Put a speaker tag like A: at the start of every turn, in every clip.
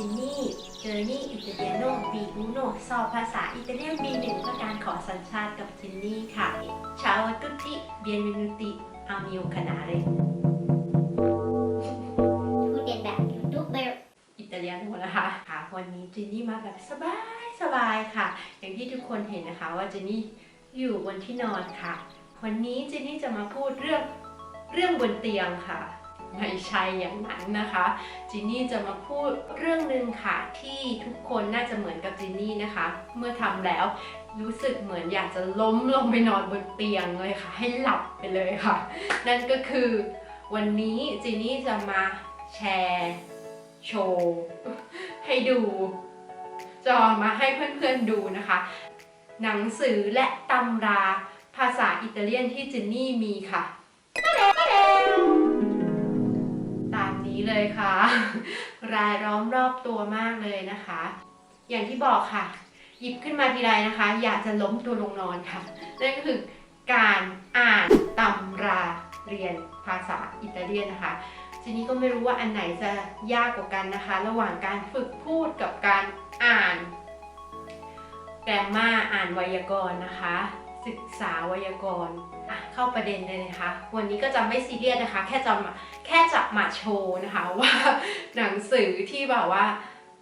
A: จินนี่เจอนี่อิตาเลียโนบีอูโนสอบภาษาอิตาเลียน B1 เพื่อการขอสัญชาติกับจินนี่ค่ะชาวตุติเบียนวินุติอามิโอคานาเร
B: พูดเรียนแบบยูทูบเบอร์
A: อิตาเลียโนนะคะค่ะ วันนี้จินนี่มาแบบสบายสบายค่ะ อย่างที่ทุกคนเห็นนะคะว่าจินนี่อยู่บนที่นอนค่ะ วันนี้จินนี่จะมาพูดเรื่องเรื่องบนเตียงค่ะ ไม่ใช่อย่างนั้นนะคะจินนี่จะมาพูดเรื่องหนึ่งค่ะที่ทุกคนน่าจะเหมือนกับจินนี่นะคะ เมื่อทำแล้วรู้สึกเหมือนอยากจะล้มลงไปนอนบนเตียงเลยค่ะ ให้หลับไปเลยค่ะ นั่นก็คือวันนี้จินนี่จะมาแชร์โชว์ให้ดูจะเอมาให้เพื่อนๆดูนะคะ หนังสือและตำราภาษาอิตาเลียนที่จินนี่มีค่ะ นี้เลยค่ะ รายล้อมรอบตัวมากเลยนะคะ อย่างที่บอกค่ะ หยิบขึ้นมาทีไรนะคะ อยากจะล้มตัวลงนอนค่ะนั่นก็คือการอ่านตำราเรียนภาษาอิตาเลียนนะคะทีนี้ก็ไม่รู้ว่าอันไหนจะยากกว่ากันนะคะ ระหว่างการฝึกพูดกับการอ่านแกรมมาอ่านไวยากรณ์นะคะ ศึกษาไวยากรณ์เข้าประเด็นเลยนะคะ วันนี้ก็จะไม่ซีเรียสนะคะ แค่จะมา แค่จะมาโชว์นะคะว่าหนังสือที่แบบว่า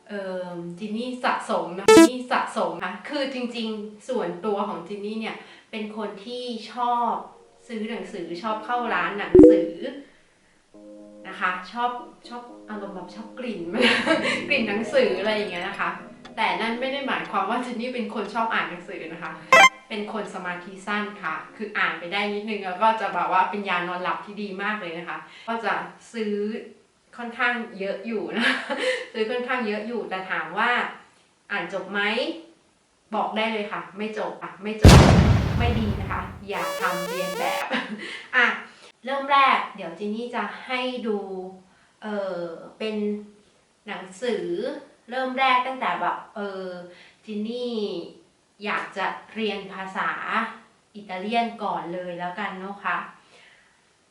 A: เออจินนี่สะสมนะจินนี่สะสมค่ะคือจริงๆส่วนตัวของจินนี่เนี่ยเป็นคนที่ชอบซื้อหนังสือชอบเข้าร้านหนังสือนะคะชอบชอบอารมณ์แบบชอบกลิ่นกลิ่นหนังสืออะไรอย่างเงี้ยนะคะ แต่นั่นไม่ได้หมายความว่าจินนี่เป็นคนชอบอ่านหนังสือนะคะ เป็นคนสมาธิสั้นค่ะ คืออ่านไปได้นิดนึงแล้วก็จะแบบว่าเป็นยานอนหลับที่ดีมากเลยนะคะ ก็จะซื้อค่อนข้างเยอะอยู่นะซื้อค่อนข้างเยอะอยู่แต่ถามว่าอ่านจบไหมบอกได้เลยค่ะ ไม่จบอะไม่จบไม่ดีนะคะ อย่าทำเรียนแบบอะเริ่มแรก เดี๋ยวจินนี่จะให้ดูเออเป็นหนังสือเริ่มแรกตั้งแต่แบบเออจินนี่ อยากจะเรียนภาษาอิตาเลียนก่อนเลยแล้วกันเนาะคะ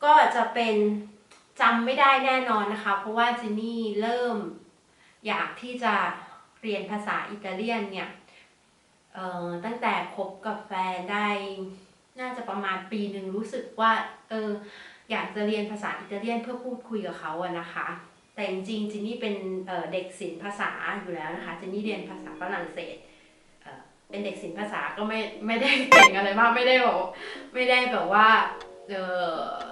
A: ก็จะเป็นจำไม่ได้แน่นอนนะคะ เพราะว่าจินนี่เริ่มอยากที่จะเรียนภาษาอิตาเลียนเนี่ยตั้งแต่คบกับแฟนได้น่าจะประมาณปีหนึ่งรู้สึกว่าเอออยากจะเรียนภาษาอิตาเลียนเพื่อพูดคุยกับเขาอะนะคะ แต่จริงๆจินนี่เป็นเเด็กศิลป์ภาษาอยู่แล้วนะคะจินนี่เรียนภาษาฝรั่งเศส เป็นเด็กศิลป์ภาษาก็ไม่ไม่ได้เก่งอะไรมากไม่ได้แบบไม่ได้แบบว่าเออ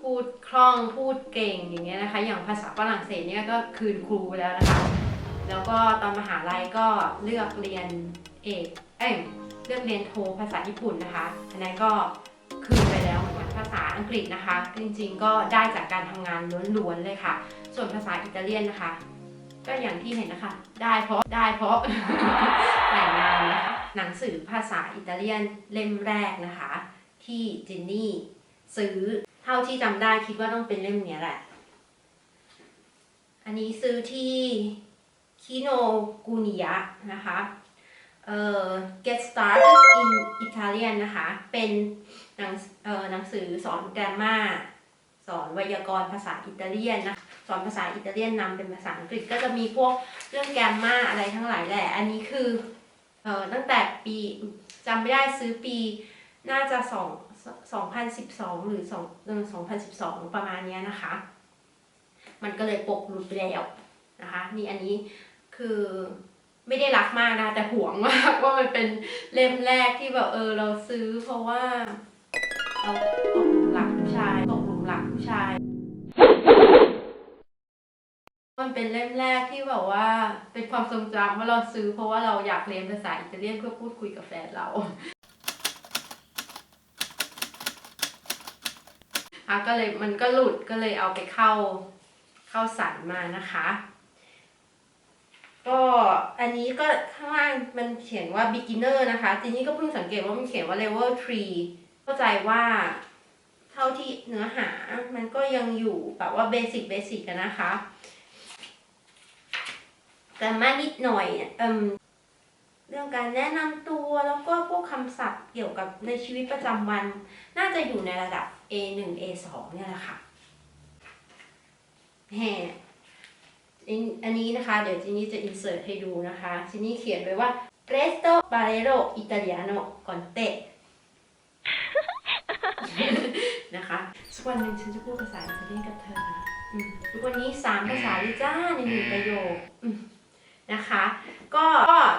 A: พูดคล่องพูดเก่งอย่างเงี้ยนะคะ อย่างภาษาฝรั่งเศสเนี่ยก็คืนครูไปแล้วนะคะ แล้วก็ตอนมหาลัยก็เลือกเรียนเอกเอ้ยเลือกเรียนโทภาษาญี่ปุ่นนะคะอันนั้นก็คืนไปแล้วเหมือนกันภาษาอังกฤษนะคะ จริงๆก็ได้จากการทำงานล้วนๆเลยค่ะ ส่วนภาษาอิตาเลียนนะคะ ก็อย่างที่เห็นนะคะ ได้เพราะได้เพราะแต่งงานนะคะหนังสือภาษาอิตาเลียนเล่มแรกนะคะ ที่จินนี่ซื้อเท่าที่จำได้คิดว่าต้องเป็นเล่มนี้แหละ อันนี้ซื้อที่คิโนกุนิยะนะคะเอ่อ Get Started in Italian นะคะ เป็นหนังเอ่อหนังสือสอนแกรมมาสอนไวยากรณ์ภาษาอิตาเลียนนะ สอนภาษาอิตาเลียนนำเป็นภาษาอังกฤษก็จะมีพวกเรื่องแกรมมาอะไรทั้งหลายแหละ อันนี้คือเอ่อตั้งแต่ปีจำไม่ได้ซื้อปีน่าจะสอง2012 หรือ2เดือน2012 ประมาณนี้นะคะ มันก็เลยปกหลุดไปแล้วนะคะ นี่อันนี้คือไม่ได้รักมากนะ แต่หวงมากว่ามันเป็นเล่มแรกที่แบบเออเราซื้อเพราะว่าเรา มันเป็นเล่มแรกที่แบบว่าเป็นความทรงจำว่าเราซื้อเพราะว่าเราอยากเรียนภาษาอิตาเลียนเพื่อพูดคุยกับแฟนเราอะก็เลยมันก็หลุดก็เลยเอาไปเข้าเข้าสันมานะคะ ก็อันนี้ก็ข้างล่างมันเขียนว่า beginner นะคะทีนี้ก็เพิ่งสังเกตว่ามันเขียนว่า level 3เข้าใจว่าเท่าที่เนื้อหามันก็ยังอยู่แบบว่า basic basic กันนะคะ แต่มานิดหน่อยเอิ่มเรื่องการแนะนำตัวแล้วก็พวกคำศัพท์เกี่ยวกับในชีวิตประจำวัน น่าจะอยู่ในระดับ A1 A2 เนี่ยแหละค่ะแหมอันอันนี้นะคะ เดี๋ยวจินนี่จะ insert ให้ดูนะคะจินนี่เขียนไว้ว่า resto barero italiano con te นะคะสักวันหนึ่งฉันจะพูดภาษาอิตาเลียนกับเธอนะอืมทุกวันนี้สามภาษาเลยจ้าในหนึ่งประโยคอืม นะคะ ก็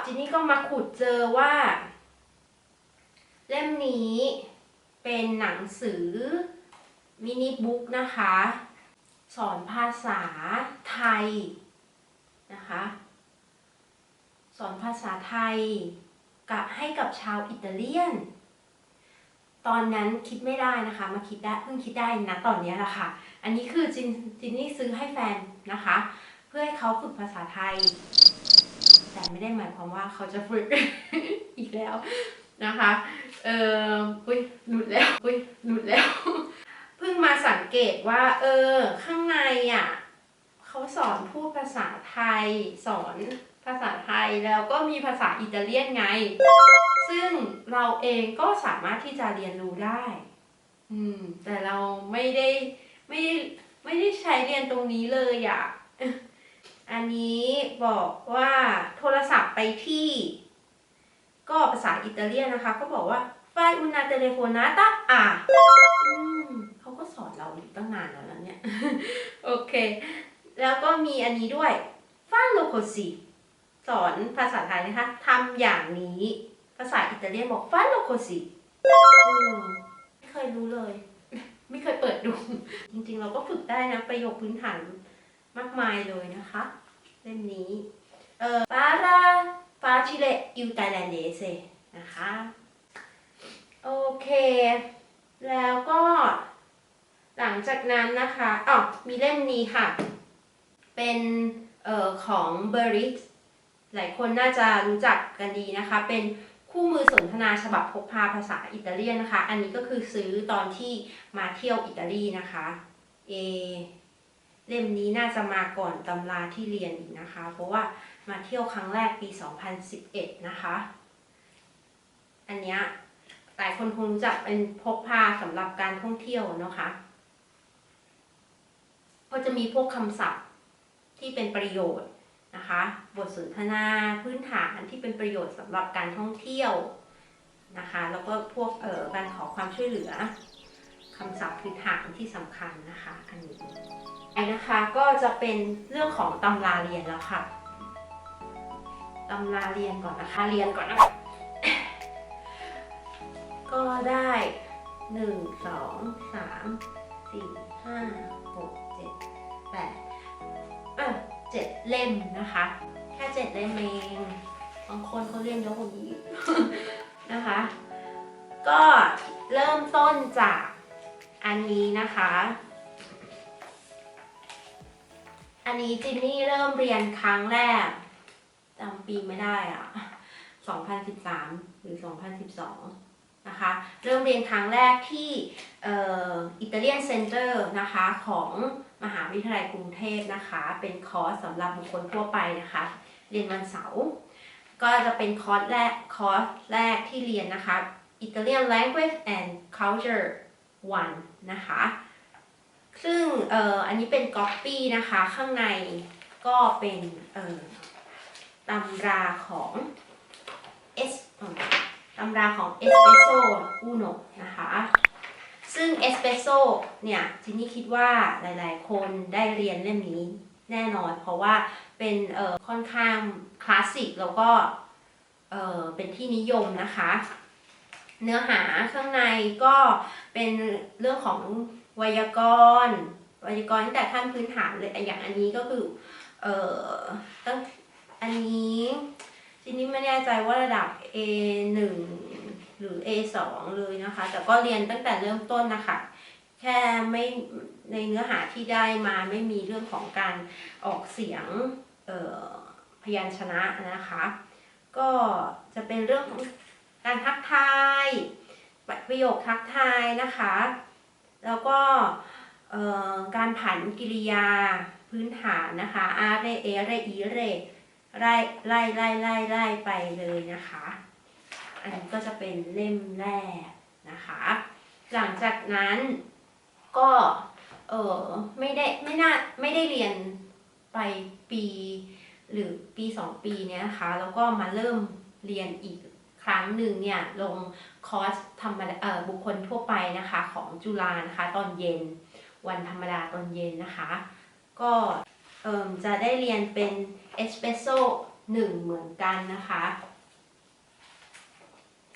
A: จินนี่ก็มาขุดเจอว่า เล่มนี้เป็นหนังสือมินิบุ๊กนะคะ สอนภาษาไทยนะคะ สอนภาษาไทยกับให้กับชาวอิตาเลียน ตอนนั้นคิดไม่ได้นะคะ มาคิดได้เพิ่งคิดได้นะตอนนี้แหละค่ะ อันนี้คือจินจินนี่ซื้อให้แฟนนะคะ เพื่อให้เขาฝึกภาษาไทย แต่ไม่ได้หมายความว่าเขาจะฝึกอีกแล้วนะคะ เอออุ้ยหลุดแล้ว อุ้ยหลุดแล้ว เพิ่งมาสังเกตว่า เออ ข้างในอะเขาสอนพูดภาษาไทย สอนภาษาไทยแล้วก็มีภาษาอิตาเลียนไง ซึ่งเราเองก็สามารถที่จะเรียนรู้ได้ อืม แต่เราไม่ได้ไม่ได้ไม่ได้ใช้เรียนตรงนี้เลยอะ่ะ อันนี้บอกว่าโทรศัพท์ไปที่ ก็ภาษาอิตาเลียนนะคะ ก็บอกว่า fai una telefonata a อืมเขาก็สอนเราอยู่ตั้งนานแล้วนะเนี่ย โอเค แล้วก็มีอันนี้ด้วย fallo così สอนภาษาไทยนะคะทำอย่างนี้ ภาษาอิตาเลียนบอก fallo così อืมไม่เคยรู้เลย ไม่เคยเปิดดู จริงๆ เราก็ฝึกได้นะ ประโยคพื้นฐาน มากมายเลยนะคะ เล่มนี้เอ่อ para facile il thailandese นะคะ โอเค แล้วก็ หลังจากนั้นนะคะอ๋อมีเล่มนี้ค่ะ เป็นเอ่อของ b e r i x หลายคนน่าจะรู้จักกันดีนะคะ เป็นคู่มือสนทนาฉบับพกพาภาษาอิตาเลียนนะคะ อันนี้ก็คือซื้อตอนที่มาเที่ยวอิตาลีนะคะ เอ เล่มนี้น่าจะมาก่อนตำราที่เรียนอีกนะคะ เพราะว่ามาเที่ยวครั้งแรกปี 2011 นะคะ อันเนี้ยหลายคนคงรู้จักเป็นพกพาสำหรับการท่องเที่ยวเนาะคะก็จะมีพวกคำศัพท์ที่เป็นประโยชน์นะคะ บทสนทนาพื้นฐานที่เป็นประโยชน์สำหรับการท่องเที่ยวนะคะ แล้วก็พวกเอ่อการขอความช่วยเหลือคำศัพท์พื้นฐานที่สำคัญนะคะ อันนี้ อ้นะคะก็จะเป็นเรื่องของตำราเรียนแล้วค่ะตำราเรียนก่อนนะคะเรียนก่อนนะคะก็ได้หนึ่งสองสามสี่ห้าหกเจ็ดแปดเออเจ็ดเล่มนะคะ แค่เจ็ดเล่มเองบางคนเขาเรียนเยอะกว่านี้นะคะ ก็เริ่มต้นจากอันนี้นะคะ อันนี้จินนี่เริ่มเรียนครั้งแรกจำปีไม่ได้อะ2013 หรือ 2012 นะคะ เริ่มเรียนครั้งแรกที่อิตาเลียนเซ็นเตอร์นะคะ ของมหาวิทยาลัยกรุงเทพนะคะ เป็นคอร์สสำหรับบุคคลทั่วไปนะคะ เรียนวันเสาร์ก็จะเป็นคอร์สแรกคอร์สแรกที่เรียนนะคะ Italian Language and Culture 1 นะคะ ซึ่งเอ่ออันนี้เป็นก๊อปปี้นะคะข้างในก็เป็นเอ่อตำราของ S ตำราของ Espresso Uno นนะคะ ซึ่ง Espresso เนี่ยจินนี่คิดว่าหลายๆ คนได้เรียนเล่มนี้แน่นอน เพราะว่าเป็นเอ่อค่อนข้างคลาสสิกแล้วก็เอ่อเป็นที่นิยมนะคะ เนื้อหาข้างในก็เป็นเรื่องของ ไวยากรณ์ไวยากรณ์ตั้งแต่ขั้นพื้นฐานเลยอย่างอันนี้ก็คือเอ่อตั้งอันนี้ทีนี้ไม่แน่ใจว่าระดับ A1 หรือ A2 เลยนะคะ แต่ก็เรียนตั้งแต่เริ่มต้นนะคะแค่ไม่ในเนื้อหาที่ได้มาไม่มีเรื่องของการออกเสียงเอ่อพยัญชนะนะคะ ก็จะเป็นเรื่องของการทักทาย ประโยคทักทายนะคะ แล้วก็การผันกิริยาพื้นฐานนะคะอาเรเอเรอีเรไล่ไล่ไล่ไล่ไล่ไปเลยนะคะ อันนี้ก็จะเป็นเล่มแรกนะคะ หลังจากนั้นก็เออไม่ได้ไม่น่าไม่ได้เรียนไปปีหรือปีสองปีเนี้ยนะคะ แล้วก็มาเริ่มเรียนอีก ครั้งหนึ่งเนี่ยลงคอร์สธรรมดาบุคคลทั่วไปนะคะของจุฬานะคะตอนเย็น วันธรรมดาตอนเย็นนะคะ ก็จะได้เรียนเป็นเอสเปรสโซ่หนึ่งเหมือนกันนะคะ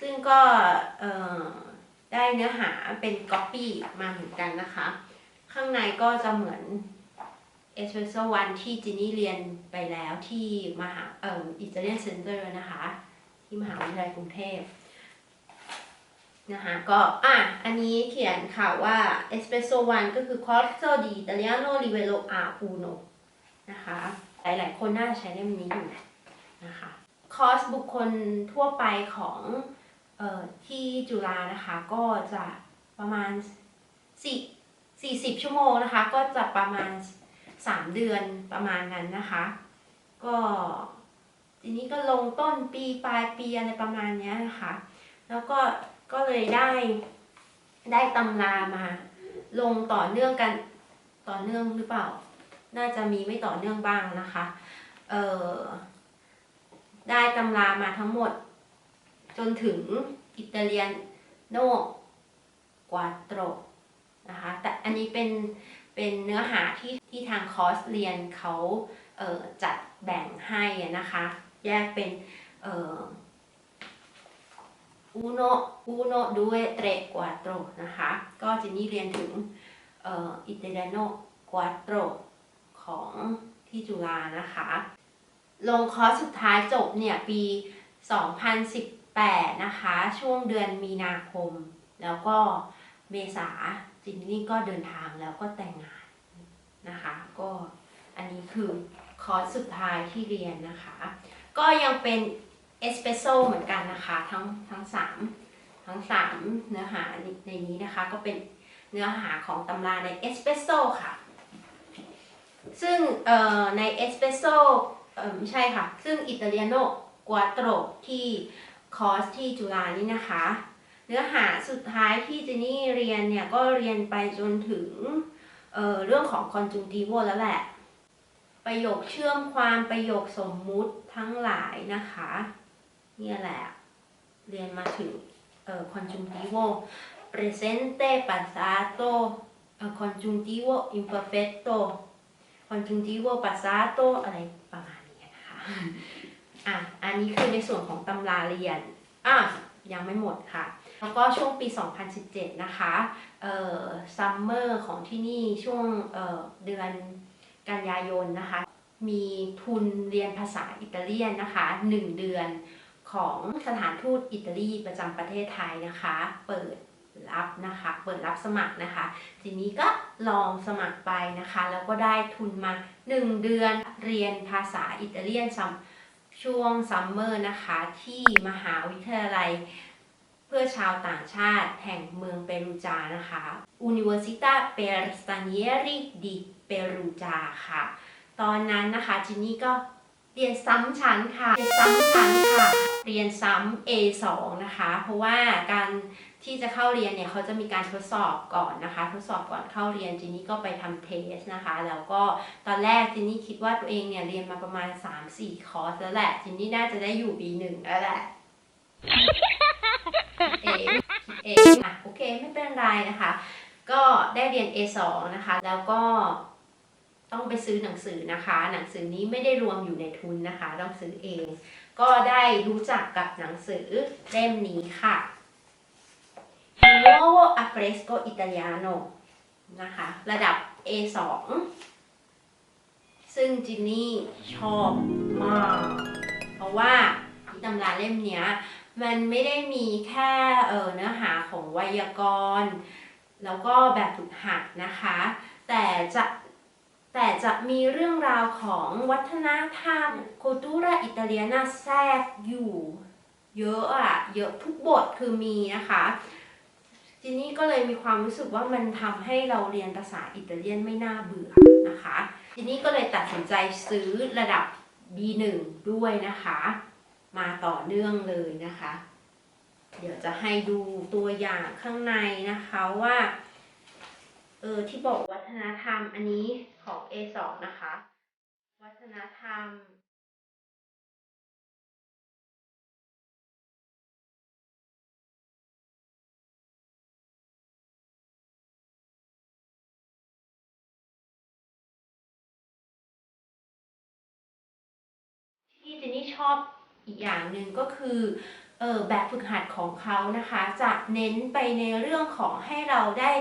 A: ซึ่งก็ได้เนื้อหาเป็นก๊อปปี้มาเหมือนกันนะคะ ข้างในก็จะเหมือนเอสเปรสโซ่วันที่จินนี่เรียนไปแล้วที่มหาเอ่ออิตาเลียนเซ็นเตอร์นะคะ ที่มหาวิทยาลัยกรุงเทพนะคะก็อะอันนี้เขียนค่ะว่า Espresso One ก็คือ Corso di Italiano Livello A1 นนะคะหลายๆ คนน่าจะใช้เล่มนี้อยู่นะคะคอร์สบุคคลทั่วไปของเอ่อที่จุฬานะคะ ก็จะประมาณ4 40 ชั่วโมงนะคะ ก็จะประมาณ 3 เดือนประมาณนั้นนะคะ ก็ ทีนี้ก็ลงต้นปีปลายปีอะไรประมาณเนี้ยนะคะแล้วก็ก็เลยได้ได้ตำรามา ลงต่อเนื่องกันต่อเนื่องหรือเปล่า น่าจะมีไม่ต่อเนื่องบ้างนะคะ เอ่อได้ตำรามาทั้งหมด จนถึงอิตาเลียนโนกวาโตรนะคะแต่อันนี้เป็นเป็นเนื้อหาที่ที่ทางคอร์สเรียนเขาเจัดแบ่งให้นะคะ แยกเป็นเอ uno uno due tre quattro นะคะ ก็จินนี่เรียนถึงเอ่อ italiano quattro ของที่จุฬานะคะ ลงคอร์สสุดท้ายจบเนี่ยปี 2018 นะคะ ช่วงเดือนมีนาคม แล้วก็เมษาจินนี่ก็เดินทางแล้วก็แต่งงานนะคะ ก็อันนี้คือคอร์สสุดท้ายที่เรียนนะคะ ก็ยังเป็นเอสเปรสโซ่เหมือนกันนะคะ ทั้งทั้งสามทั้งสามเนื้อหาในนี้นะคะ ก็เป็นเนื้อหาของตำราในเอสเปรสโซ่ค่ะ ซึ่งในเอสเปรสโซ่ไม่ใช่ค่ะ ซึ่งอิตาเลียโนกัวโตรที่คอร์สที่จุฬานี่นะคะ เนื้อหาสุดท้ายที่เจนี่เรียนเนี่ย ก็เรียนไปจนถึงเเรื่องของ conjunctivo แล้วแหละ ประโยคเชื่อมความประโยคสมมุติทั้งหลายนะคะเนี่ยแหละ เรียนมาถึงเอ่อ conjuntivo presente passato เอ่อ conjuntivo imperfecto conjuntivo passato อะไรประมาณนี้นะคะอะอันนี้คือในส่วนของตำราเรียนอะยังไม่หมดค่ะ แล้วก็ช่วงปี 2017 นะคะ เอ่อซัมเมอร์ของที่นี่ช่วงเอ่อเดือน กันยายนนะคะ มีทุนเรียนภาษาอิตาเลียนนะคะ 1 เดือนของสถานทูตอิตาลีประจำประเทศไทยนะคะ เปิดรับนะคะ เปิดรับสมัครนะคะ ทีนี้ก็ลองสมัครไปนะคะ แล้วก็ได้ทุนมา 1 เดือนเรียนภาษาอิตาเลียนช่วงซัมเมอร์นะคะ ที่มหาวิทยาลัยเพื่อชาวต่างชาติแห่งเมืองเปรูจานะคะ Università Perugia per Stranieri di Perugia ค่ะ ตอนนั้นนะคะจินนี่ก็เรียนซ้ำชั้นค่ะ เรียนซ้ำชั้นค่ะ เรียนซ้ำ A2 นะคะ เพราะว่าการที่จะเข้าเรียนเนี่ยเขาจะมีการทดสอบก่อนนะคะ ทดสอบก่อนเข้าเรียนจินนี่ก็ไปทำเทสนะคะ แล้วก็ตอนแรกจินนี่คิดว่าตัวเองเนี่ยเรียนมาประมาณ 3-4 คอร์สแล้วแหละจินนี่น่าจะได้อยู่ B1 แล้วแหละเองเองอะโอเคไม่เป็นไรนะคะ ก็ได้เรียน A2 นะคะ แล้วก็ ต้องไปซื้อหนังสือนะคะ หนังสือนี้ไม่ได้รวมอยู่ในทุนนะคะ ต้องซื้อเอง ก็ได้รู้จักกับหนังสือเล่มนี้ค่ะ Nuovo Affresco Italiano นะคะ ระดับ A2 ซึ่งจินนี่ชอบมาก เพราะว่าตำราเล่มนี้มันไม่ได้มีแค่เออเนื้อหาของไวยากรณ์ แล้วก็แบบฝึกหัดนะคะ แต่จะ แต่จะมีเรื่องราวของวัฒนธรรม cultura italiana แทรกอยู่ เยอะอะเยอะทุกบทคือมีนะคะทีนี้ก็เลยมีความรู้สึกว่ามันทำให้เราเรียนภาษาอิตาเลียนไม่น่าเบื่อนะคะ ทีนี้ก็เลยตัดสินใจซื้อระดับ B1 ด้วยนะคะ มาต่อเนื่องเลยนะคะ เดี๋ยวจะให้ดูตัวอย่างข้างในนะคะว่า เออที่บอกวัฒนธรรมอันนี้ ของ A2 นะคะ วัฒนธรรมที่เจนนี่ชอบอีกอย่างหนึ่งก็คือเออแบบฝึกหัดของเขานะคะ จะเน้นไปในเรื่องของให้เราได้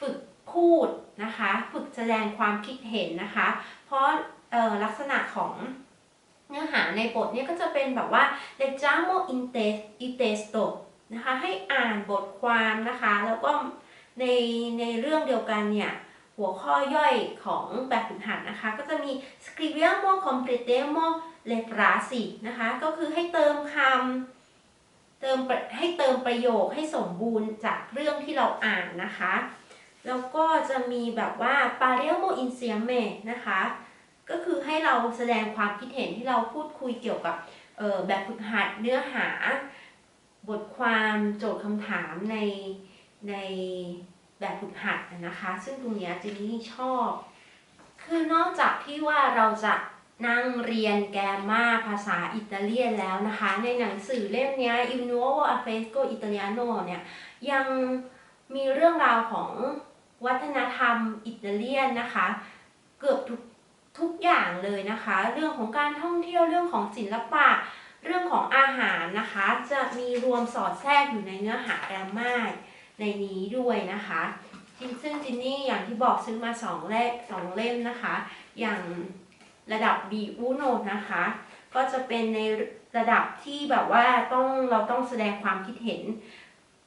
A: ฝึก พูดนะคะ ฝึกแสดงความคิดเห็นนะคะ เพราะลักษณะของเนื้อหาในบทเนี่ยก็จะเป็นแบบว่า leggiamo in te- il testo นะคะ ให้อ่านบทความนะคะ แล้วก็ในในเรื่องเดียวกันเนี่ย หัวข้อย่อยของแบบฝึกหัดนะคะ ก็จะมี scriviamo completiamo le frasi นะคะ ก็คือให้เติมคำเติมให้เติมประโยคให้สมบูรณ์จากเรื่องที่เราอ่านนะคะ แล้วก็จะมีแบบว่า parliamo insieme นะคะ ก็คือให้เราแสดงความคิดเห็นที่เราพูดคุยเกี่ยวกับแบบฝึกหัดเนื้อหา บทความโจทย์คำถามในในแบบฝึกหัดนะคะ ซึ่งตรงนี้ยเจนนี่ชอบ คือนอกจากที่ว่าเราจะนั่งเรียนแกมมาภาษาอิตาเลียนแล้วนะคะ ในหนังสือเล่มนี้ Il Nuovo Affresco Italiano เนี่ยยังมีเรื่องราวของ วัฒนธรรมอิตาเลียนนะคะ เกือบทุกทุกอย่างเลยนะคะ เรื่องของการท่องเที่ยวเรื่องของศิลปะ เรื่องของอาหารนะคะ จะมีรวมสอดแทรกอยู่ในเนื้อหาแกรมมาในนี้ด้วยนะคะจริงซึ่งจินนี่อย่างที่บอกซื้อมาสองเล่มสองเล่มนะคะ อย่างระดับ B อูโนนะคะ ก็จะเป็นในระดับที่แบบว่าต้องเราต้องแสดงความคิดเห็น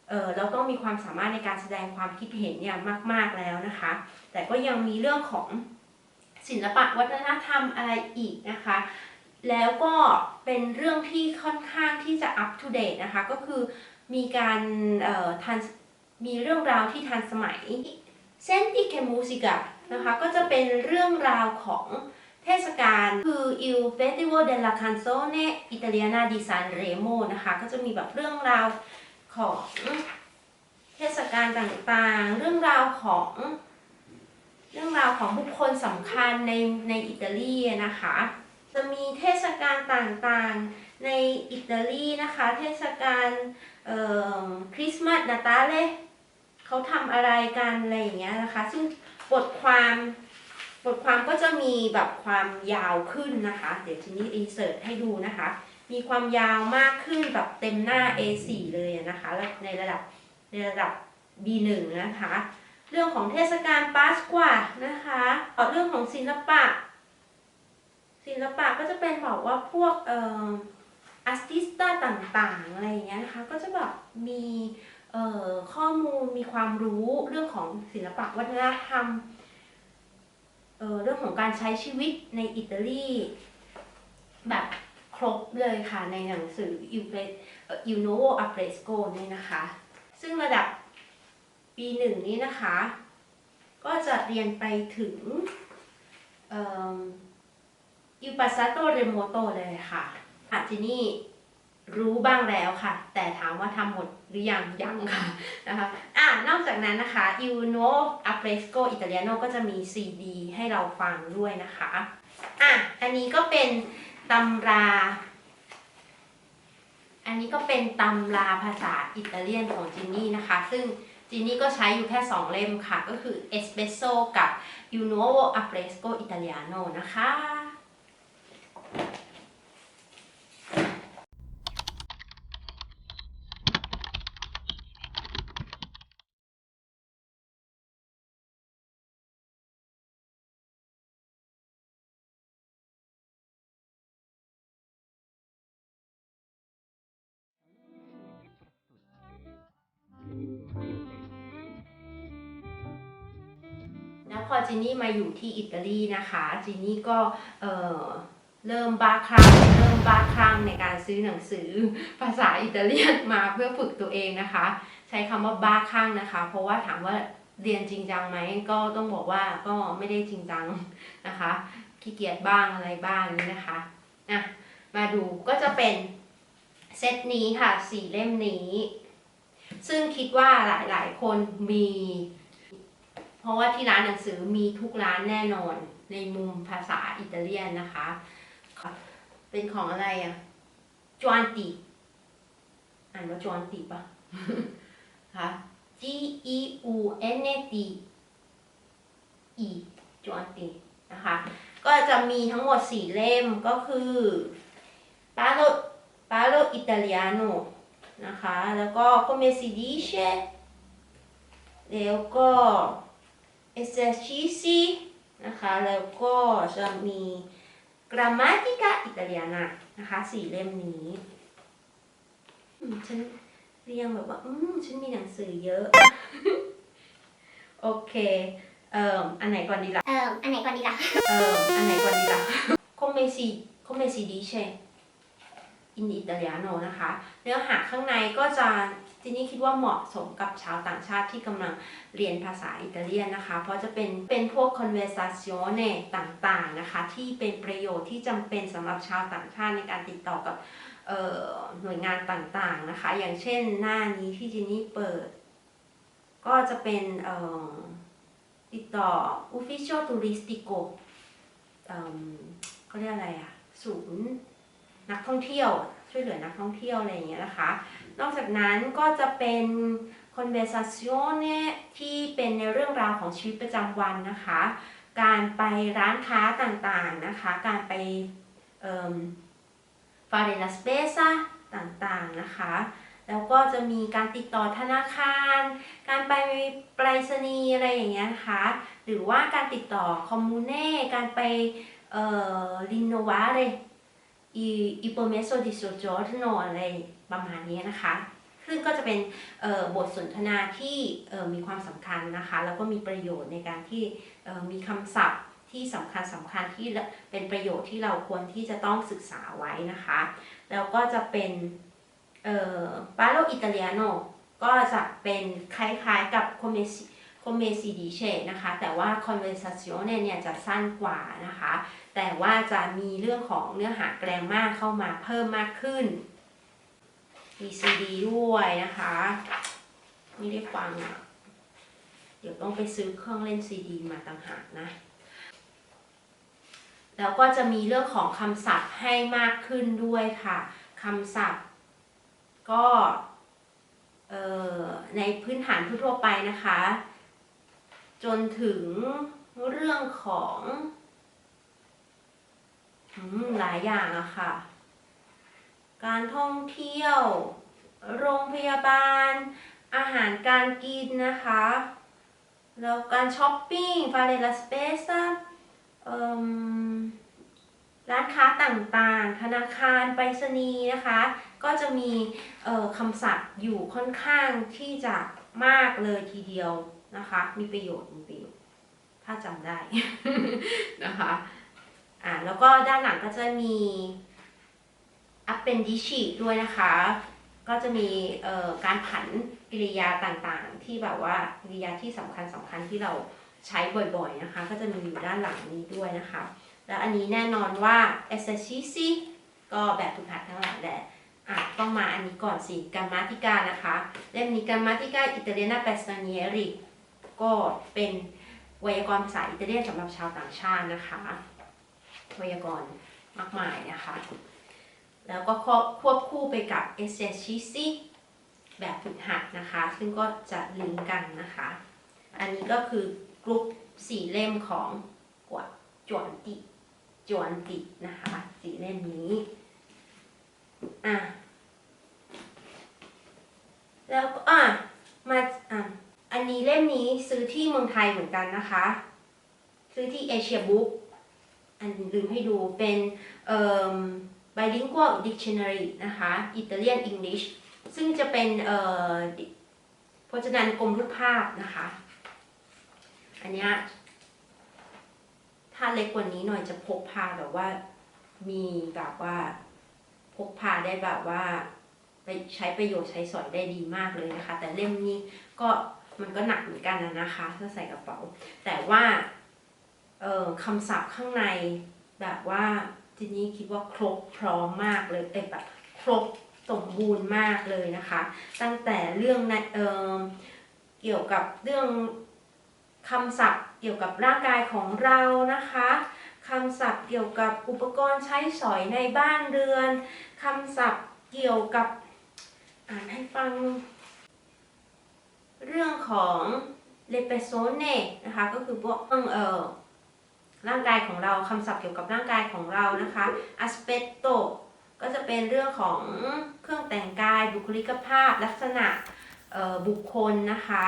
A: เออเราต้องมีความสามารถในการแสดงความคิดเห็นเนี่ยมาก ๆแล้วนะคะ แต่ก็ยังมีเรื่องของศิลปะวัฒนธรรมอะไรอีกนะคะ แล้วก็เป็นเรื่องที่ค่อนข้างที่จะ up to date นะคะ ก็คือมีการเอ่อทันมีเรื่องราวที่ทันสมัย Senti che musica นะคะ ก็จะเป็นเรื่องราวของเทศกาลคือ Il Festival della Canzone Italiana di Sanremo นะคะ ก็จะมีแบบเรื่องราว ของเทศกาลต่างๆ เรื่องราวของ เรื่องราวของบุคคลสำคัญในในอิตาลีนะคะ จะมีเทศกาลต่างๆในอิตาลีนะคะ เทศกาลคริสต์มาสนาตาเลเขาทำอะไรกันอะไรอย่างเงี้ยนะคะ ซึ่งบทความบทความก็จะมีแบบความยาวขึ้นนะคะ เดี๋ยวทีนี้อินเสิร์ตให้ดูนะคะ มีความยาวมากขึ้นแบบเต็มหน้า A4 เลยนะคะแล้วในระดับในระดับ B1 นะคะ เรื่องของเทศกาลปาสกวานะคะเอาเรื่องของศิลปะ ศิลปะก็จะเป็นแบบว่าพวกเอ่ออาร์ติสตาต่างๆอะไรอย่างเงี้ยนะคะก็จะแบบมีข้อมูลมีความรู้เรื่องของศิลปะวัฒนธรรมเเรื่องของการใช้ชีวิตในอิตาลีแบบ ครบเลยค่ะในหนังสือ Il Fe- เอ่อ Il Nuovo Affresco เนี่ยนะคะ ซึ่งระดับปีหนึ่งนี้นะคะ ก็จะเรียนไปถึงอิปัสซาโตเรโมโตเลยค่ะอาจินี่รู้บ้างแล้วค่ะ แต่ถามว่าทำหมดหรือยังยังค่ะนะคะอ่านอกจากนั้นนะคะ Il Nuovo Affresco Italiano ก็จะมี CD ให้เราฟังด้วยนะคะอะอันนี้ก็เป็น ตำรา อันนี้ก็เป็นตำราภาษาอิตาเลียนของจินนี่นะคะ ซึ่งจินนี่ก็ใช้อยู่แค่ 2 เล่มค่ะ ก็คือ Espresso กับ Il Nuovo Affresco Italiano นะคะ พอจินนี่มาอยู่ที่อิตาลีนะคะจินนี่ก็เออเริ่มบ้าคลั่งเริ่มบ้าคลั่งในการซื้อหนังสือภาษาอิตาเลียนมาเพื่อฝึกตัวเองนะคะ ใช้คำว่าบ้าคลั่งนะคะ เพราะว่าถามว่าเรียนจริงจังไหมก็ต้องบอกว่าก็ไม่ได้จริงจังนะคะขี้เกียจบ้างอะไรบ้างนี่นะคะอะมาดูก็จะเป็นเซตนี้ค่ะสี่เล่มนี้ ซึ่งคิดว่าหลายๆ คนมี ราะว่าที่ร้านหนังสือมีทุกร้านแน่นอนในมุมภาษาอิตาเลียนนะคะ เป็นของอะไรอะจวนติอ่านว่าจวนติปะคะ G E U N T E จวนตินะคะ ก็จะมีทั้งหมด4เล่มก็คือ Parlo Parlo Italiano นะคะ แล้วก็ Come si dice แล้วก็ Esercizi นะคะ แล้วก็จะมี Grammatica Italiana นะคะสี่เล่มนี้อืมฉันเรียงแบบว่า อืม ฉันมีหนังสือเยอะ โอเค เอ่ออันไหนก่อนดีล่ะ
B: เอ่ออันไหนก่อนดีล่ะ
A: เอ่ออันไหนก่อนดีล่ะ come si come si dice in italiano นะคะ เนื้อหาข้างในก็จะ ทีนี้คิดว่าเหมาะสมกับชาวต่างชาติที่กำลังเรียนภาษาอิตาเลียนนะคะ เพราะจะเป็นเป็นพวก conversazione ต่างๆนะคะ ที่เป็นประโยชน์ที่จำเป็นสำหรับชาวต่างชาติในการติดต่อกับหน่วยงานต่างๆนะคะ อย่างเช่นหน้านี้ที่จินนี่เปิด ก็จะเป็นติดต่อ ufficio turistico เอิ่มเขาเรียกอะไรอะศูนย์นักท่องเที่ยว ช่วยเหลือนักท่องเที่ยวอะไรอย่างเงี้ยนะคะ นอกจากนั้นก็จะเป็น conversazione ที่เป็นในเรื่องราวของชีวิตประจำวันนะคะ การไปร้านค้าต่างๆนะคะ การไปเอิ่ม fare la spesa ต่างๆนะคะ แล้วก็จะมีการติดต่อธนาคาร การไปไปรษณีย์อะไรอย่างเงี้ยนะคะ หรือว่าการติดต่อคอมมูเน่ การไปเอ่อ rinnovare i i permesso di soggiorno อะไรประมาณนี้นะคะ ซึ่งก็จะเป็นบทสนทนาที่มีความสำคัญนะคะ แล้วก็มีประโยชน์ในการที่มีคำศัพท์ที่สำคัญสำคัญที่เป็นประโยชน์ที่เราควรที่จะต้องศึกษาไว้นะคะ แล้วก็จะเป็นเอ่อ Parlo Italiano ก็จะเป็นคล้ายๆกับ Come si Come si dice นะคะ แต่ว่า conversazione เนี่ยจะสั้นกว่านะคะ แต่ว่าจะมีเรื่องของเนื้อหาแกรมมาเข้ามาเพิ่มมากขึ้น มีซีดีด้วยนะคะ ไม่ได้ฟัง เดี๋ยวต้องไปซื้อเครื่องเล่นซีดีมาต่างหากนะ แล้วก็จะมีเรื่องของคำศัพท์ให้มากขึ้นด้วยค่ะคำศัพท์ ก็ในพื้นฐานทั่วไปนะคะ จนถึงเรื่องของ หลายอย่างอะค่ะ การท่องเที่ยว โรงพยาบาล อาหารการกินนะคะ แล้วการช้อปปิ้ง fare la spesa เอิ่มร้านค้าต่างๆ ธนาคารไปรษณีย์นะคะ ก็จะมีคำศัพท์อยู่ค่อนข้างที่จะมากเลยทีเดียวนะคะ มีประโยชน์มีประโยชน์ ถ้าจำได้นะคะ อ่าแล้วก็ด้านหลังก็จะมี appendice ด้วยนะคะ ก็จะมีการผันกริยาต่างๆ ที่แบบว่ากริยาที่สำคัญสำคัญที่เราใช้บ่อยๆนะคะ ก็จะมีอยู่ด้านหลังนี้ด้วยนะคะ แล้วอันนี้แน่นอนว่า esercizi ก็แบบฝึกหัดทั้งหลายแหละอะต้องมาอันนี้ก่อนสิก r รมาติกานะคะเล่มนี้ก r รมาติกาอิตาเลียนาเปสตาเนียริก็เป็นไวยากรณ์ภาษาอิตาเลียนสำหรับชาวต่างชาตินะคะ ไวยากรณ์มากมายนะคะ แล้วก็ควบควบคู่ไปกับ e s e r c i z i แบบฝึกหัดนะคะ ซึ่งก็จะลิงก์กันนะคะ อันนี้ก็คือกรุ๊ปสี่เล่มของกวดจวนติจวนตินะคะสี่เล่มนี้อะแล้วก็อะมาอะอันนี้เล่มนี้ซื้อที่เมืองไทยเหมือนกันนะคะ ซื้อที่เอเชียบุ๊ก อันลืมให้ดูเป็นเอ่อ bilingual dictionary นะคะ Italian English ซึ่งจะเป็นเอ่อพจนานุกรมรูปภาพนะคะ อันนี้ถ้าเล็กกว่านี้หน่อยจะพกพาแบบว่ามีแบบว่าพกพาได้แบบว่าไปใช้ประโยชน์ใช้สอยได้ดีมากเลยนะคะ แต่เล่มนี้ก็มันก็หนักเหมือนกันนะคะ ถ้าใส่กระเป๋า แต่ว่า คำศัพท์ข้างในแบบว่าทีนี้คิดว่าครบพร้อมมากเลยเอ้แบบครบสมบูรณ์มากเลยนะคะ ตั้งแต่เรื่องในเออเกี่ยวกับเรื่องคำศัพท์เกี่ยวกับร่างกายของเรานะคะคำศัพท์เกี่ยวกับอุปกรณ์ใช้สอยในบ้านเรือนคำศัพท์เกี่ยวกับอ่านให้ฟัง เรื่องของเลเปโซเนนะคะก็คือพวกเอ่อ ร่างกายของเราคำศัพท์เกี่ยวกับร่างกายของเรานะคะ aspetto ก็จะเป็นเรื่องของเครื่องแต่งกายบุคลิกภาพ ลักษณะบุคคลนะคะ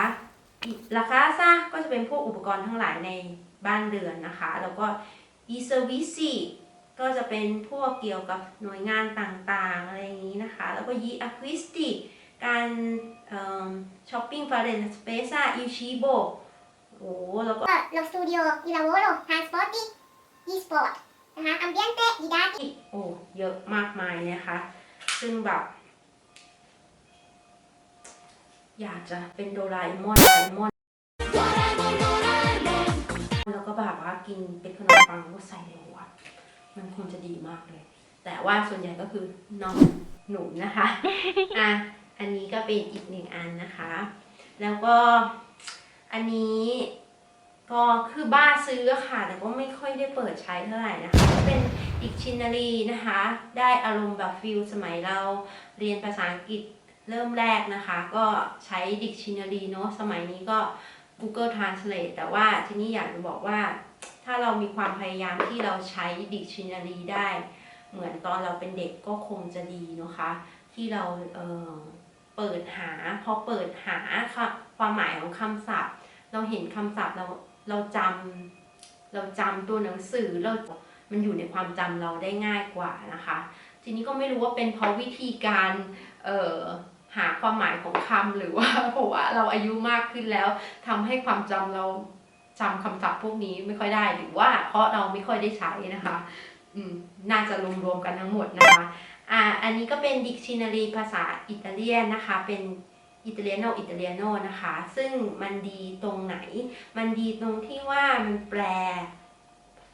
A: ลาคาซาก็จะเป็นพวกอุปกรณ์ทั้งหลายในบ้านเรือนนะคะ แล้วก็ e servici ก็จะเป็นพวกเกี่ยวกับหน่วยงานต่างๆ อะไรอย่างนี้นะคะ แล้วก็ e acquisti การช้อปปิ้งฟาเรนสเปซ่าอิชิโบ โอ้แล้วก็
B: Lo studio di lavoro, trasporti, gli sport, นะคะ ambiente, i dati,
A: โอ้เยอะมากมายนะคะ ซึ่งแบบ อยากจะเป็นโดราเอมอนโดราเอมอน แล้วก็แบบว่ากินเป็นขนมปังแล้วก็ใส่ในหัวมันคงจะดีมากเลย แต่ว่าส่วนใหญ่ก็คือนมหนูนะคะ อะ อันนี้ก็เป็นอีกหนึ่งอันนะคะ แล้วก็ อันนี้ก็คือบ้าซื้อค่ะ แต่ก็ไม่ค่อยได้เปิดใช้เท่าไหร่นะคะเป็น Dictionary นะคะ ได้อารมณ์แบบฟิลสมัยเราเรียนภาษาอังกฤษเริ่มแรกนะคะ ก็ใช้ Dictionary เนอะสมัยนี้ก็ Google Translate แต่ว่าทีนี้อยากจะบอกว่า ถ้าเรามีความพยายามที่เราใช้ Dictionary ได้ เหมือนตอนเราเป็นเด็กก็คงจะดีนะคะ ที่เราเเปิดหาพอเปิดหาความหมายของคำศัพท์ เราเห็นคำศัพท์เราเราจำเราจำตัวหนังสือเรา มันอยู่ในความจำเราได้ง่ายกว่านะคะ ทีนี้ก็ไม่รู้ว่าเป็นเพราะวิธีการเออหาความหมายของคำหรือว่าเพราะว่าเราอายุมากขึ้นแล้วทำให้ความจำเราจำคำศัพท์พวกนี้ไม่ค่อยได้หรือว่าเพราะเราไม่ค่อยได้ใช้นะคะอืมน่าจะรวมๆกันทั้งหมดนะคะอ่าอันนี้ก็เป็น dictionary ภาษาอิตาเลียนนะคะ เป็น อิตาเลียโนอิตาเลียโนนะคะ ซึ่งมันดีตรงไหน มันดีตรงที่ว่ามันแปล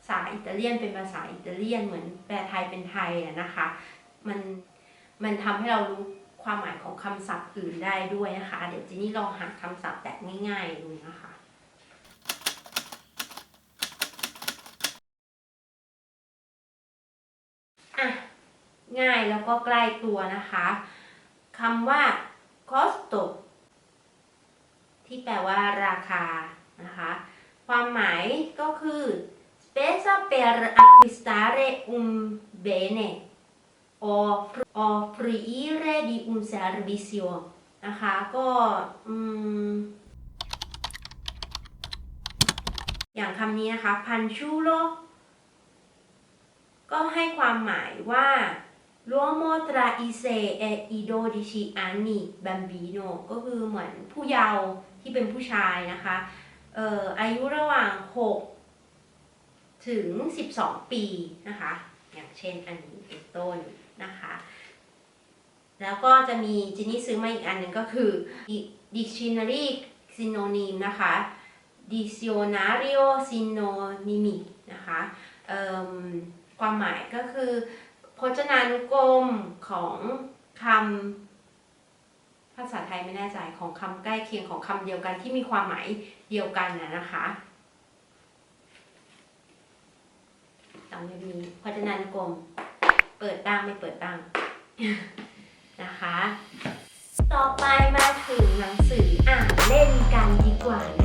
A: ภาษาอิตาเลียนเป็นภาษาอิตาเลียนเหมือนแปลไทยเป็นไทยอะนะคะ มันมันทำให้เรารู้ความหมายของคำศัพท์อื่นได้ด้วยนะคะ เดี๋ยวจีนี่ลองหาคำศัพท์แบบง่ายๆดูนะคะอะง่ายแล้วก็ใกล้ตัวนะคะคำว่า costo ที่แปลว่าราคานะคะ ความหมายก็คือ spesa per acquistare un bene o offrire di un servizio นะคะก็อืมอย่างคำนี้นะคะ panchulo ก็ให้ความหมายว่า l'uomo tra i 6 e i 12 anni bambino ก็คือเหมือนผู้เยาว์ที่เป็นผู้ชายนะคะเอ่ออายุระหว่าง 6 ถึง 12 ปีนะคะ อย่างเช่นอันนี้เป็นต้นนะคะ แล้วก็จะมีจินนี่ซื้อมาอีกอันหนึ่งก็คือ dictionary synonym นะคะ dictionario synonymi นะคะความหมายก็คือ พจนานุกรมของคำภาษาไทยไม่แน่ใจของคำใกล้เคียงของคำเดียวกันที่มีความหมายเดียวกันนะนะคะต้องไม่มีพจนานุกรมเปิดตั้งไม่เปิดตั้งนะคะ ต่อไปมาถึงหนังสืออ่านเล่นกันดีกว่านะ